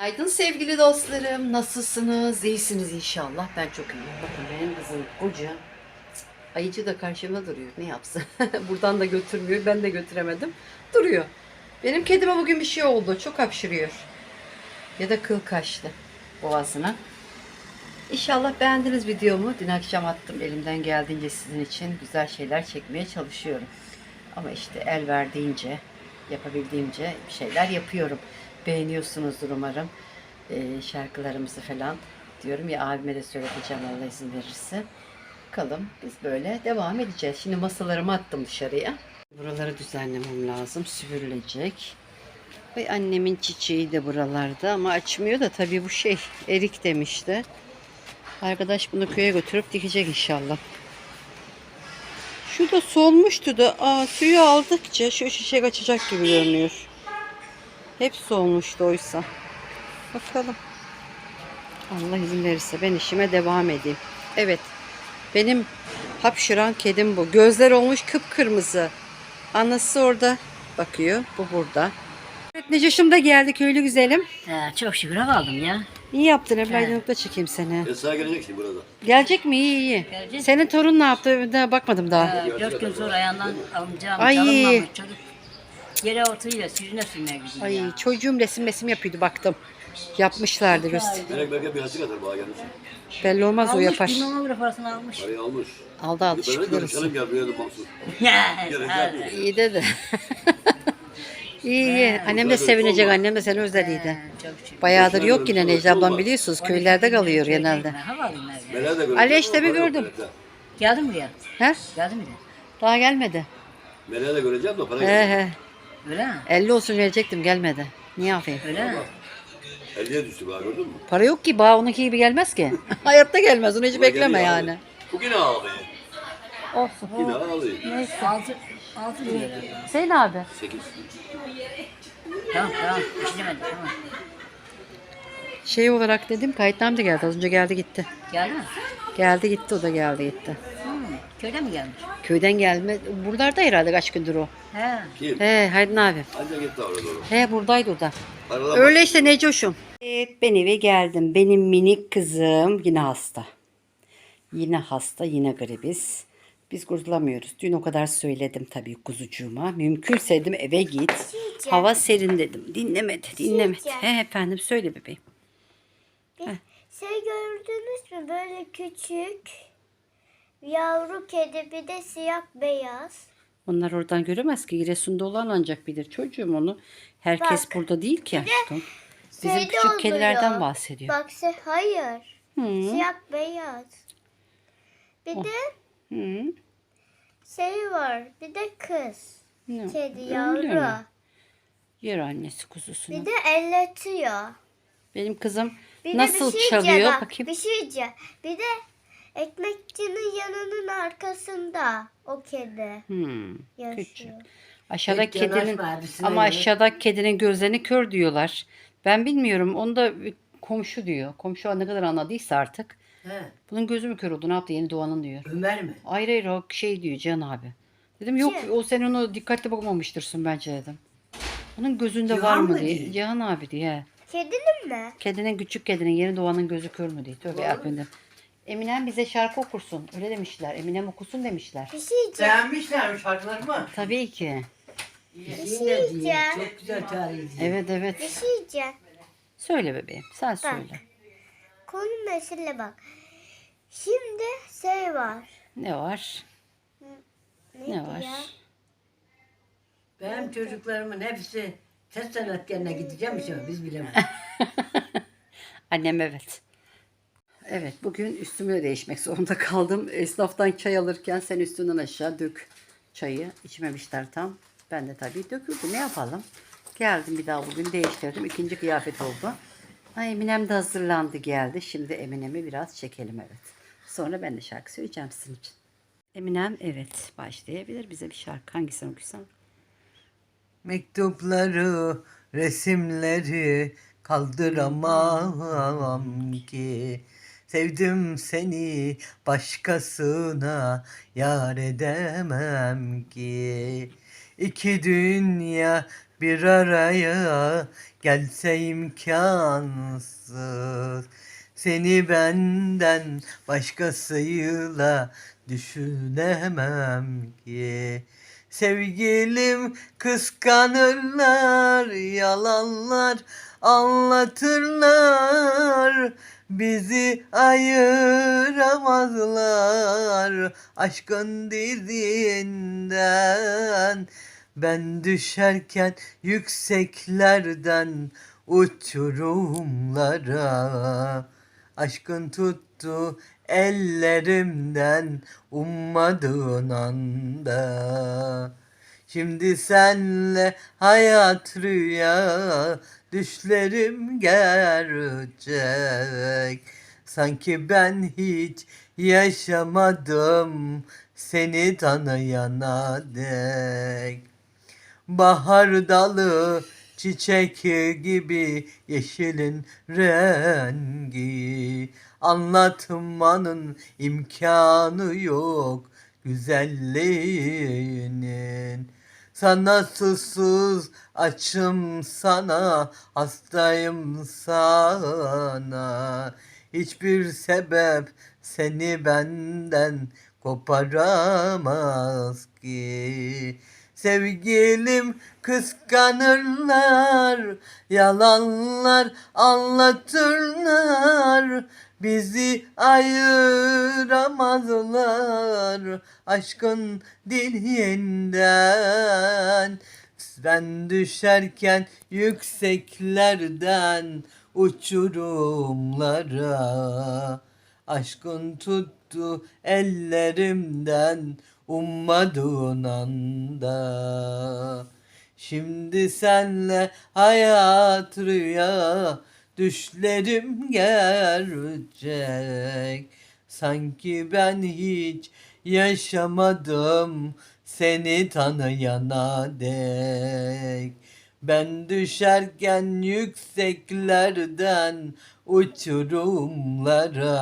Günaydın sevgili dostlarım. Nasılsınız? İyisiniz inşallah. Ben çok iyiyim. Bakın benim kızım koca. Ayıcı da karşımda duruyor. Ne yapsın? Buradan da götürmüyor. Ben de götüremedim. Duruyor. Benim kedime bugün bir şey oldu. Çok hapşırıyor. Ya da kıl kaçtı boğazına. İnşallah beğendiniz videomu. Dün akşam attım. Elimden geldiğince sizin için güzel şeyler çekmeye çalışıyorum. Ama işte el verdiğince, yapabildiğimce bir şeyler yapıyorum. Beğeniyorsunuzdur umarım ee, şarkılarımızı falan. Diyorum ya abime de söyleteceğim Allah izin verirse. Bakalım biz böyle devam edeceğiz. Şimdi masalarımı attım dışarıya. Buraları düzenlemem lazım. Süpürülecek. Ve annemin çiçeği de buralarda ama açmıyor da tabii bu şey erik demişti. Arkadaş bunu köye götürüp dikecek inşallah. Şu da solmuştu da aa, suyu aldıkça şu çiçek açacak gibi görünüyor. Hep solmuştu oysa. Bakalım. Allah izin verirse ben işime devam edeyim. Evet. Benim hapşıran kedim bu. Gözler olmuş kıpkırmızı. Anası orada bakıyor. Bu burada. Evet Necoş'um da geldi köylü güzelim. He, çok şükür kaldım ya. İyi yaptın evladım çekeyim seni. Esra gelecek şimdi burada. Gelecek mi? İyi iyi. Gelecek. Senin torun ne yaptı? Daha bakmadım daha. He, dört gün sonra ayağından alınacağım. Ay. Çalınmamış çocuk. Yere oturuyla sürüne sürmeye gidiyor Ay ya. çocuğum resim resim yapıyordu baktım. Yapmışlardı göster. Melek belki bir açık atar bana gelmiş. Belli olmaz o Almış, yapar. bilmem ne parasını almış. Parayı almış. Aldı aldı Ben de görüşelim olsun. gel buraya da Gerek yok. İyi dedi. iyi iyi. Annem de sevinecek. Annem de seni özlediydi. Çok şükür. Bayağıdır yok yine Necla ablam biliyorsunuz. Köylerde kalıyor genelde. Hava alayım ben. Melek'e de. Ali işte bir Para yok gördüm. Melek'te. Geldin buraya. He? Mi de? Daha gelmedi. Melek'e de göreceğim de para He yok. he. Öyle mi? 50 olsun verecektim gelmedi. Niye yapayım? Öyle mi? 50'ye düştü bana gördün mü? Para yok ki. Bağ onunki gibi gelmez ki. Hayatta gelmez. Onu hiç Buna bekleme geliyor yani. abi. Bu yine ağlıyor. Olsun. Yine ağlıyor. Altı, altı lira herhalde. Hüseyin abi. 8. Tamam tamam. Bir şey tamam. Şey olarak dedim kayıtname de geldi. Az önce geldi gitti. Geldi mi? Geldi gitti o da geldi gitti. Köyden mi gelmiş? Köyden gelme. Buralarda herhalde kaç gündür o. He. Kim? He Haydin abi. Anca gitti oraya doğru. He buradaydı o da. Paradan Öyle işte Necoş'um. Evet ben eve geldim. Benim minik kızım yine hasta. Yine hasta yine gribiz. Biz kurtulamıyoruz. Dün o kadar söyledim tabii kuzucuğuma. Mümkünse dedim eve git. Hava serin dedim. Dinlemedi dinlemedi. He efendim söyle bebeğim. Şey gördünüz mü böyle küçük yavru kedi bir de siyah beyaz. Onlar oradan göremez ki. Giresun'da olan ancak bilir. Çocuğum onu. Herkes Bak, burada değil ki aşkım. Bizim Şeyde küçük oluyor. kedilerden bahsediyor. Bak se hayır. Hı. Siyah beyaz. Bir de Hı. şey var. Bir de kız. Ne? Kedi Öyle yavru. mi? Yer annesi kuzusunu. Bir de elletiyor. Benim kızım Bir nasıl de bir şey çalıyor? bak, Bakayım. Bir şey diyeceğim. Bir de ekmekçinin yanının arkasında o kedi Hmm, yaşıyor. küçük. Aşağıda Pek yanaşma kedinin abisine ama göre. aşağıda kedinin gözlerini kör diyorlar. Ben bilmiyorum. Onu da bir komşu diyor. Komşu ne kadar anladıysa artık. He. Bunun gözü mü kör oldu? Ne yaptı? Yeni doğanın diyor. Ömer mi? Ayrı ayrı o şey diyor Can abi. Dedim yok Kim? o sen onu dikkatli bakmamıştırsın bence dedim. Onun gözünde Cihan var mı mı diye. diyor? Cihan abi diye. he. Kedinin mi? Kedinin küçük kedinin yeni doğanın gözü kör mü diye. Tövbe yarabbim. Eminem bize şarkı okursun. Öyle demişler. Eminem okusun demişler. Bir şey diyeceğim. Beğenmişler mi şarkılarımı? Tabii ki. İyi diyeceğim. Çok güzel tarih. Evet Bir evet. şey. Söyle bebeğim. Sen söyle. Konu mesele bak. Şimdi şey var. Ne var? Ne var? ya? Benim çocuklarımın hepsi ses sanatkarına gideceğim işte biz bilemeyiz. Annem evet. Evet bugün üstümü de değişmek zorunda kaldım. Esnaftan çay alırken sen üstünden aşağı dök çayı. İçmemişler tam. Ben de tabii döküldü. Ne yapalım? Geldim bir daha bugün değiştirdim. İkinci kıyafet oldu. Ay Eminem de hazırlandı geldi. Şimdi Eminem'i biraz çekelim evet. Sonra ben de şarkı söyleyeceğim sizin için. Eminem evet başlayabilir bize bir şarkı. Hangisini okuysam? Mektupları, resimleri kaldıramam ki. Sevdim seni başkasına yar edemem ki. İki dünya bir araya gelse imkansız. Seni benden başkasıyla düşünemem ki. Sevgilim kıskanırlar, yalanlar anlatırlar. Bizi ayıramazlar aşkın dizinden. Ben düşerken yükseklerden uçurumlara Aşkın tuttu ellerimden ummadığın anda. Şimdi senle hayat rüya düşlerim gerçek. Sanki ben hiç yaşamadım seni tanıyana dek. Bahar dalı çiçek gibi yeşilin rengi Anlatmanın imkanı yok güzelliğinin. Sana susuz açım sana hastayım sana. Hiçbir sebep seni benden koparamaz ki. Sevgilim kıskanırlar, yalanlar anlatırlar. Bizi ayıramazlar aşkın dilinden. Ben düşerken yükseklerden uçurumlara Aşkın tuttu ellerimden ummadığın anda Şimdi senle hayat rüya düşlerim gerçek Sanki ben hiç yaşamadım seni tanıyana dek. Ben düşerken yükseklerden uçurumlara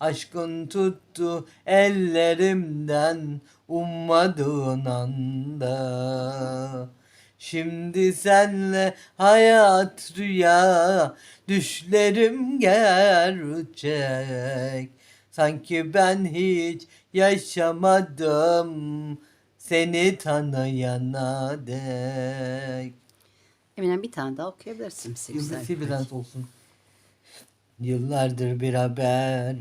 Aşkın tuttu ellerimden ummadığın anda Şimdi senle hayat rüya düşlerim gerçek Sanki ben hiç yaşamadım seni tanıyana dek Emine bir tane daha okuyabilirsin. Yıldız Güzel. biraz olsun. Yıllardır bir haber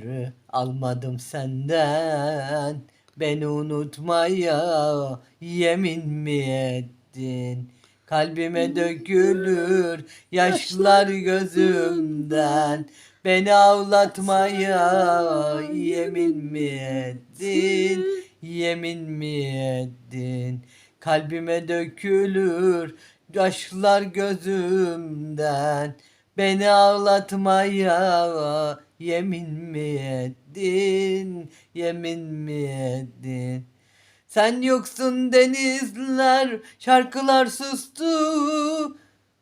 almadım senden. Beni unutmaya yemin mi ettin? Kalbime dökülür yaşlar gözümden. Beni ağlatmaya yemin mi ettin? Yemin mi ettin? Kalbime dökülür yaşlar gözümden. Beni ağlatmaya yemin mi ettin? Yemin mi ettin? Sen yoksun denizler, şarkılar sustu.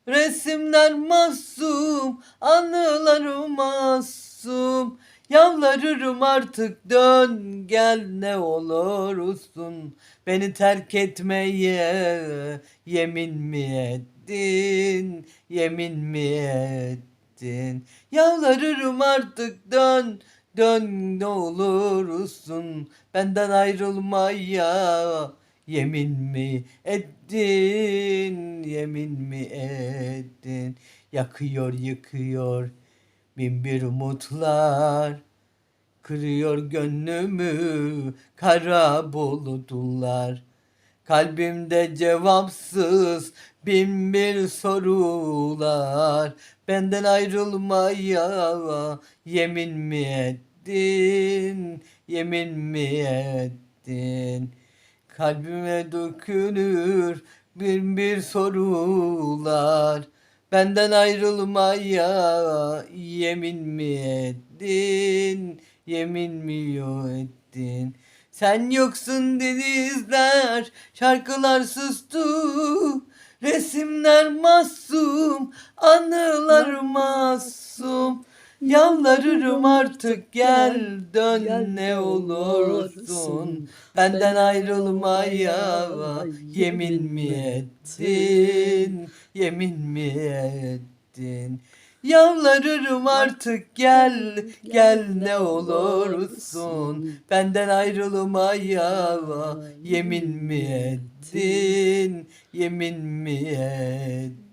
Resimler masum, anılarım masum. Yalvarırım artık dön gel ne olursun. Beni terk etmeye yemin mi ettin? Yemin mi ettin? Yalvarırım artık dön dön ne olursun. Benden ayrılmaya yemin mi ettin? Yemin mi ettin? Yakıyor yıkıyor bin bir umutlar. Kırıyor gönlümü kara bulutlar. Kalbimde cevapsız bin bir sorular. Benden ayrılmaya yemin mi ettin? Yemin mi ettin? Kalbime dökülür bin bir sorular. Benden ayrılmaya yemin mi ettin? Yemin mi ettin? Sen yoksun denizler, şarkılar sustu. Resimler masum, anılar masum. Yalvarırım artık gel dön ne olursun Benden ayrılmaya yemin mi ettin Yemin mi ettin Yalvarırım artık gel gel ne olursun Benden ayrılmaya yemin mi ettin Yemin mi ettin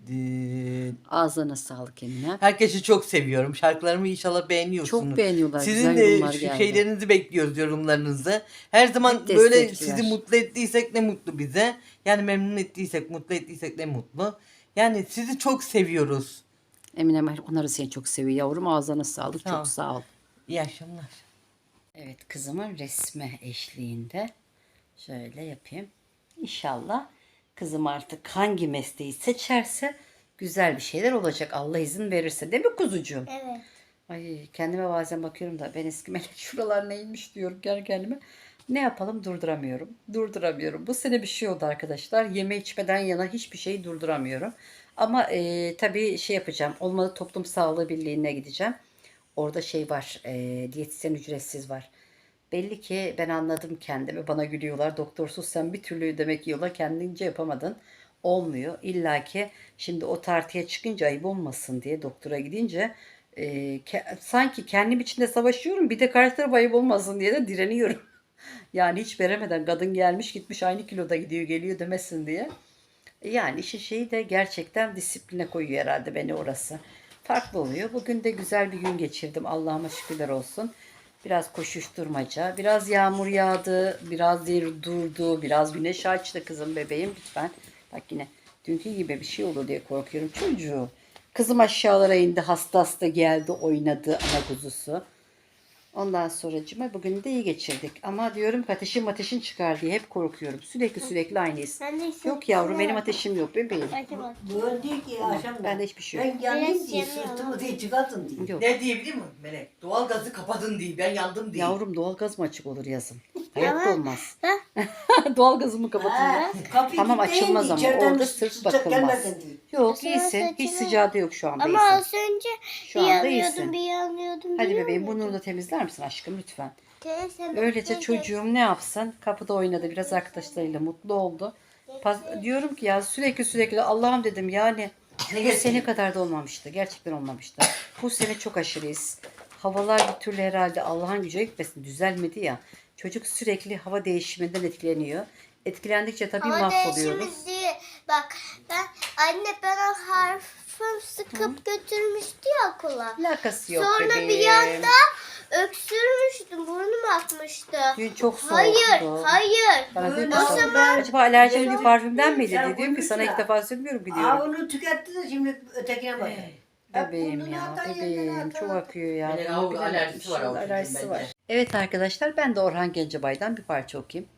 Ağzına sağlık Emine. Herkesi çok seviyorum. Şarkılarımı inşallah beğeniyorsunuz. Çok beğeniyorlar. Sizin Güzel de yorumlar şu geldi. şeylerinizi bekliyoruz yorumlarınızı. Her zaman Hep böyle destekçiler. sizi mutlu ettiysek ne mutlu bize. Yani memnun ettiysek, mutlu ettiysek ne mutlu. Yani sizi çok seviyoruz. Emine onları seni çok seviyor yavrum. Ağzına sağlık. Sağ ol. Çok sağ ol. İyi akşamlar. Evet kızımın resmi eşliğinde şöyle yapayım. İnşallah kızım artık hangi mesleği seçerse güzel bir şeyler olacak. Allah izin verirse değil mi kuzucuğum? Evet. Ay kendime bazen bakıyorum da ben eski melek şuralar neymiş diyorum kendi kendime. Ne yapalım durduramıyorum. Durduramıyorum. Bu sene bir şey oldu arkadaşlar. Yeme içmeden yana hiçbir şeyi durduramıyorum. Ama e, tabii şey yapacağım. Olmadı toplum sağlığı birliğine gideceğim. Orada şey var. E, diyetisyen ücretsiz var. Belli ki ben anladım kendimi. Bana gülüyorlar. Doktorsuz sen bir türlü demek yiyorlar. Kendince yapamadın. Olmuyor. İlla ki şimdi o tartıya çıkınca ayıp olmasın diye doktora gidince e, ke- sanki kendim içinde savaşıyorum. Bir de karşı taraf ayıp olmasın diye de direniyorum. Yani hiç veremeden kadın gelmiş gitmiş aynı kiloda gidiyor geliyor demesin diye. Yani işin şeyi de gerçekten disipline koyuyor herhalde beni orası. Farklı oluyor. Bugün de güzel bir gün geçirdim. Allah'ıma şükürler olsun. Biraz koşuşturmaca, biraz yağmur yağdı, biraz yer durdu, biraz güneş açtı kızım bebeğim lütfen. Bak yine dünkü gibi bir şey olur diye korkuyorum çocuğu. Kızım aşağılara indi hasta hasta geldi oynadı ana kuzusu. Ondan sonracıma bugün de iyi geçirdik. Ama diyorum ki ateşim ateşin çıkar diye hep korkuyorum. Sürekli sürekli aynıyız. Ben de Yok yavrum benim ateşim yok bebeğim. Acaba. Böyle diyor ki akşam Bende hiçbir şey yok. Ben Biraz diye sırtımı diye çıkartın diye. Yok. Ne diyebilir mi Melek? Doğal gazı kapadın diye. Ben yandım diye. Yavrum doğalgaz mı açık olur yazın? Hayatta Ama- olmaz. Ha? doğalgazımı kapatın. Ha, kapıyı Tamam kilitleyin açılmaz diye, ama içeriden orada sı- sırf bakılmaz. gelmesin diye. Yok Mesela iyisin. Hiç saçını- sıcağı da yok şu anda Ama iyisin. az önce Şu bir anda yanıyordum, iyisin. bir yanıyordum. Hadi bebeğim burnunu da temizler misin aşkım lütfen? Teyze, Öylece teyze. çocuğum ne yapsın? Kapıda oynadı biraz arkadaşlarıyla mutlu oldu. Pas- diyorum ki ya sürekli sürekli Allah'ım dedim yani bu sene kadar da olmamıştı. Gerçekten olmamıştı. Bu sene çok aşırıyız. Havalar bir türlü herhalde Allah'ın gücüne gitmesin. Düzelmedi ya. Çocuk sürekli hava değişiminden etkileniyor. Etkilendikçe tabii Ama mahvoluyoruz. değil. Bak ben anne bana harfım sıkıp götürmüştü ya okula. Alakası yok Sonra bebeğim. bir yanda öksürmüştüm. Burnum akmıştı. Dün çok soğuktu. Hayır, hayır. Bana Öyle diyor ki, o "Sen- zaman- acaba alerjin bir parfümden miydi? sen diye. Diyorum ki sana ilk ya. defa söylemiyorum Aa diyorum. onu tüketti de şimdi ötekine bak. Bebeğim ya bebeğim çok akıyor ya. Ben bilemem. alerjisi var avucumun alerjisi bence. var. Evet arkadaşlar ben de Orhan Gencebay'dan bir parça okuyayım.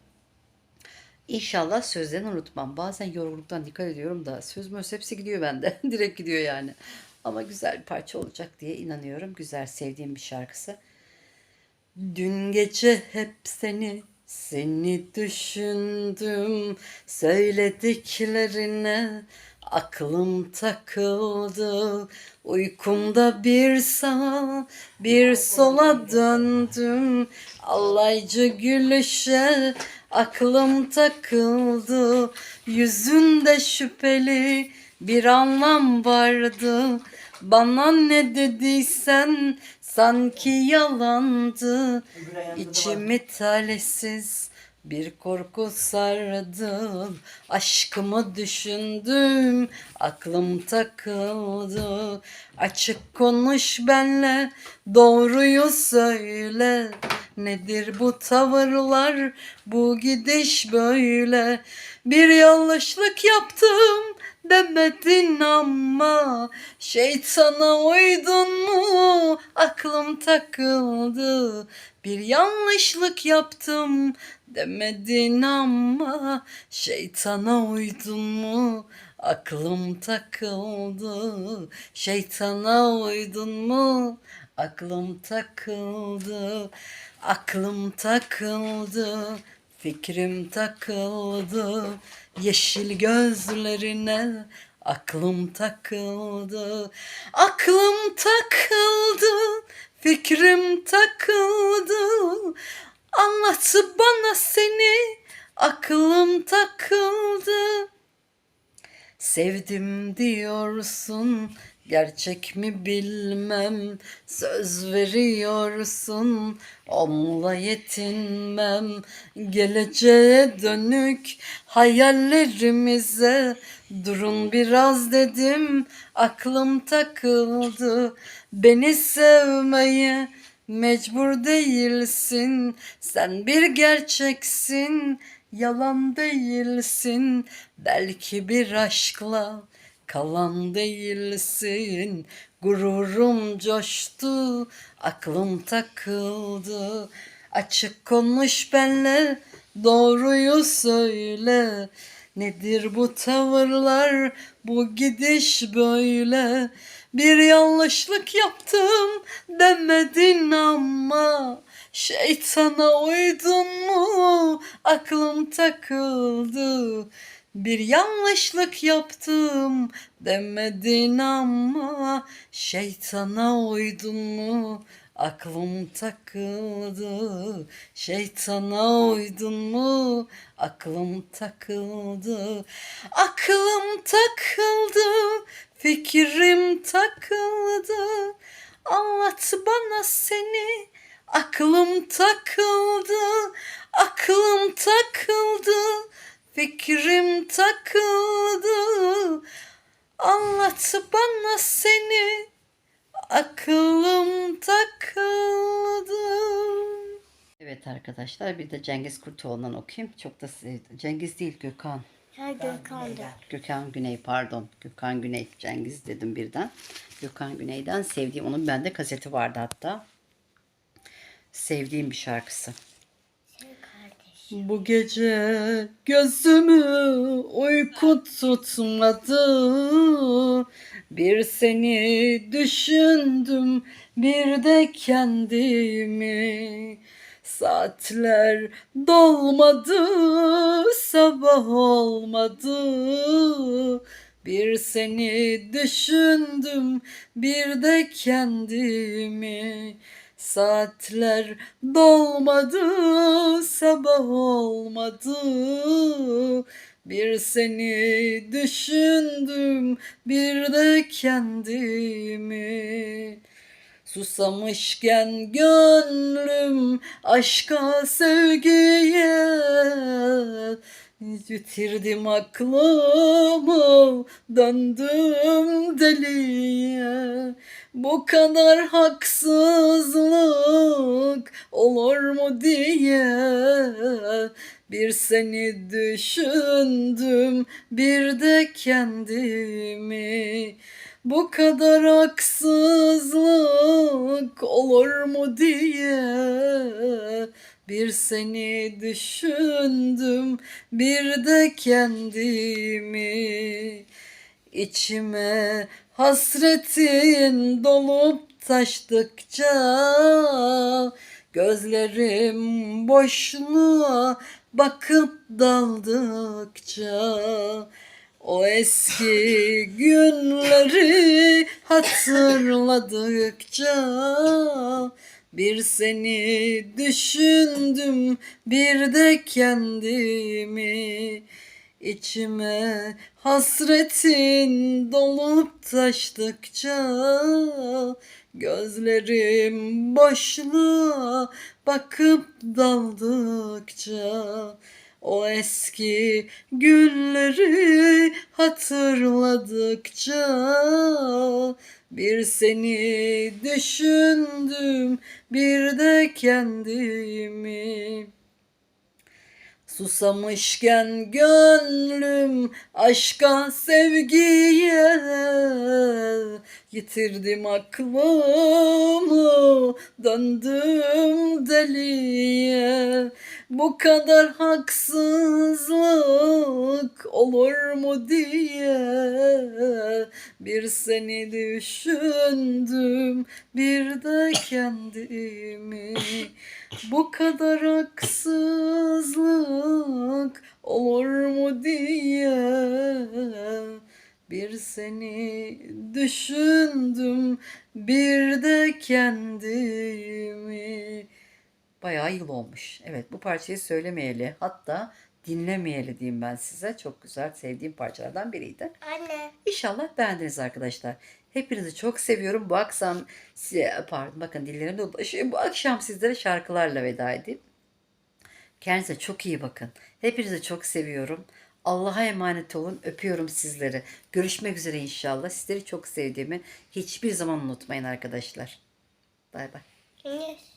İnşallah sözlerini unutmam. Bazen yorgunluktan dikkat ediyorum da söz möz hepsi gidiyor bende. Direkt gidiyor yani. Ama güzel bir parça olacak diye inanıyorum. Güzel sevdiğim bir şarkısı. Dün gece hep seni, seni düşündüm. Söylediklerine aklım takıldı. Uykumda bir sağa, bir sola döndüm. Alaycı gülüşe aklım takıldı. Yüzünde şüpheli bir anlam vardı. Bana ne dediysen sanki yalandı. İçimi talihsiz bir korku sardı. Aşkımı düşündüm, aklım takıldı. Açık konuş benle, doğruyu söyle. Nedir bu tavırlar, bu gidiş böyle? Bir yanlışlık yaptım demedin ama Şeytana uydun mu aklım takıldı Bir yanlışlık yaptım demedin ama Şeytana uydun mu? Aklım takıldı. Şeytana uydun mu? Aklım takıldı. Aklım takıldı. Fikrim takıldı. Yeşil gözlerine aklım takıldı. Aklım takıldı. Fikrim takıldı. Anlat bana seni, aklım takıldı. Sevdim diyorsun, gerçek mi bilmem. Söz veriyorsun, onunla yetinmem. Geleceğe dönük hayallerimize durun biraz dedim. Aklım takıldı, beni sevmeye mecbur değilsin. Sen bir gerçeksin, yalan değilsin. Belki bir aşkla kalan değilsin. Gururum coştu, aklım takıldı. Açık konuş benle, doğruyu söyle. Nedir bu tavırlar, bu gidiş böyle? Bir yanlışlık yaptım demedin ama Şeytana uydun mu? Aklım takıldı. Bir yanlışlık yaptım demedin ama Şeytana uydun mu? Aklım takıldı. Şeytana uydun mu? Aklım takıldı. Aklım takıldı Fikrim takıldı Anlat bana seni Aklım takıldı Aklım takıldı Fikrim takıldı Anlat bana seni Aklım takıldı Evet arkadaşlar bir de Cengiz Kurtoğlu'ndan okuyayım. Çok da. Cengiz değil Gökhan. Ha Gökhan'da. Gökhan Güney pardon. Gökhan Güney. Cengiz dedim birden. Gökhan Güney'den sevdiğim onun bende kaseti vardı hatta. Sevdiğim bir şarkısı. Bu gece gözümü uyku tutmadı. Bir seni düşündüm, bir de kendimi. Saatler dolmadı, sabah olmadı. Bir seni düşündüm, bir de kendimi. Saatler dolmadı, sabah olmadı. Bir seni düşündüm, bir de kendimi. Susamışken gönlüm aşka sevgiye. Yitirdim aklımı döndüm deliye. Bu kadar haksızlık olur mu diye. Bir seni düşündüm bir de kendimi bu kadar haksızlık olur mu diye bir seni düşündüm bir de kendimi. İçime hasretin dolup taştıkça gözlerim boşluğa bakıp daldıkça o eski günleri hatırladıkça bir seni düşündüm bir de kendimi. İçime hasretin dolup taştıkça gözlerim boşluğa bakıp daldıkça o eski günleri hatırladıkça bir seni düşündüm bir de kendimi. Susamışken gönlüm aşka sevgiye Yitirdim aklımı döndüm deliye Bu kadar haksızlık olur mu diye Bir seni düşündüm bir de kendimi Bu kadar haksızlık olur mu diye Bir seni düşündüm, bir de kendimi. Bayağı yıl olmuş. Evet bu parçayı söylemeyeli hatta dinlemeyeli diyeyim ben size. Çok güzel sevdiğim parçalardan biriydi. Anne. İnşallah beğendiniz arkadaşlar. Hepinizi çok seviyorum. Bu akşam size, pardon bakın dillerim dolaşıyor. Bu akşam sizlere şarkılarla veda edeyim. Kendinize çok iyi bakın. Hepinizi çok seviyorum. Allah'a emanet olun. Öpüyorum sizleri. Görüşmek üzere inşallah. Sizleri çok sevdiğimi hiçbir zaman unutmayın arkadaşlar. Bay bay. Yes.